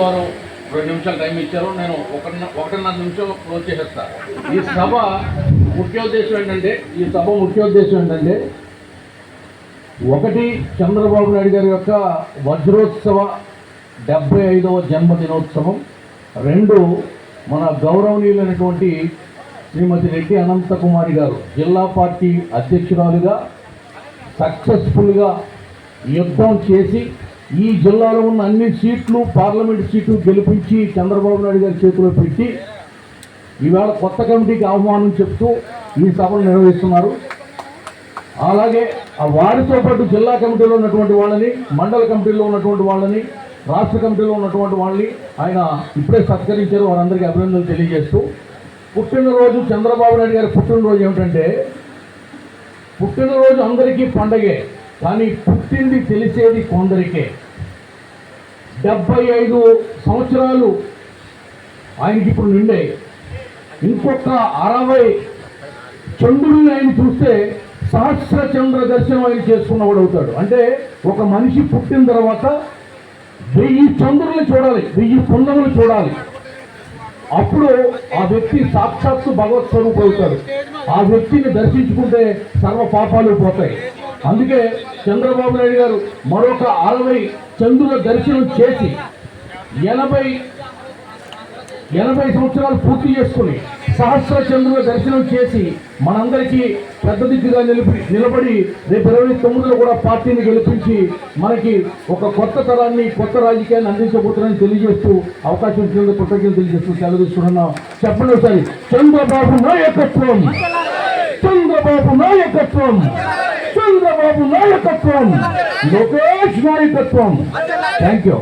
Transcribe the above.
వారు రెండు నిమిషాలు టైం ఇచ్చారు. నేను ఒక ఒకటిన్నర నిమిషం క్లోజ్ చేసేస్తా. ఈ సభ ముఖ్యోద్దేశం ఏంటంటే ఈ సభ ముఖ్యోద్దేశం ఏంటంటే ఒకటి చంద్రబాబు నాయుడు గారి యొక్క వజ్రోత్సవ డెబ్బై ఐదవ జన్మదినోత్సవం. రెండు మన గౌరవనీయులైనటువంటి శ్రీమతి రెడ్డి అనంతకుమారి గారు జిల్లా పార్టీ అధ్యక్షురాలుగా సక్సెస్ఫుల్గా యుద్ధం చేసి ఈ జిల్లాలో ఉన్న అన్ని సీట్లు పార్లమెంట్ సీట్లు గెలిపించి చంద్రబాబు నాయుడు గారి చేతిలో పెట్టి ఈవేళ కొత్త కమిటీకి ఆహ్వానం చెప్తూ ఈ సభను నిర్వహిస్తున్నారు. అలాగే ఆ వారితో పాటు జిల్లా కమిటీలో ఉన్నటువంటి వాళ్ళని మండల కమిటీలో ఉన్నటువంటి వాళ్ళని రాష్ట్ర కమిటీలో ఉన్నటువంటి వాళ్ళని ఆయన ఇప్పుడే సత్కరించారు. వారందరికీ అభినందనలు తెలియజేస్తూ పుట్టినరోజు చంద్రబాబు నాయుడు గారి పుట్టినరోజు ఏమిటంటే పుట్టినరోజు అందరికీ పండగే. కానీ పుట్టింది తెలిసేది కొందరికే. డెబ్బై ఐదు సంవత్సరాలు ఆయనకి ఇప్పుడు నిండాయి ఇంకొక అరవై చంద్రుడిని ఆయన చూస్తే సహస్ర చంద్ర దర్శనం ఆయన చేసుకున్నవాడు అవుతాడు. అంటే ఒక మనిషి పుట్టిన తర్వాత వెయ్యి చంద్రుల్ని చూడాలి వెయ్యి పుండములు చూడాలి. అప్పుడు ఆ వ్యక్తి సాక్షాత్తు భగవత్ స్వరూపు అవుతాడు. ఆ వ్యక్తిని దర్శించుకుంటే సర్వ పాపాలు పోతాయి. అందుకే చంద్రబాబు నాయుడు గారు మరొక అరవై చంద్రుల దర్శనం చేసి ఎనభై ఎనభై సంవత్సరాలు పూర్తి చేసుకుని సహస్ర చంద్రుల దర్శనం చేసి మనందరికీ పెద్ద దిక్కుగా నిలిపి నిలబడి రేపు ఇరవై తొమ్మిదిలో కూడా పార్టీని గెలిపించి మనకి ఒక కొత్త తరాన్ని కొత్త రాజకీయాన్ని అందించబోతున్నారని తెలియజేస్తూ అవకాశం ఇచ్చినందుకు కృతజ్ఞతలు తెలియజేస్తూ సెలవు చెప్పండి ఒకసారి చంద్రబాబు నాయకత్వం! చంద్రబాబు నాయకత్వం! చంద్రబాబు నాయకత్వం. లోకేష్ నాయకత్వం. Thank you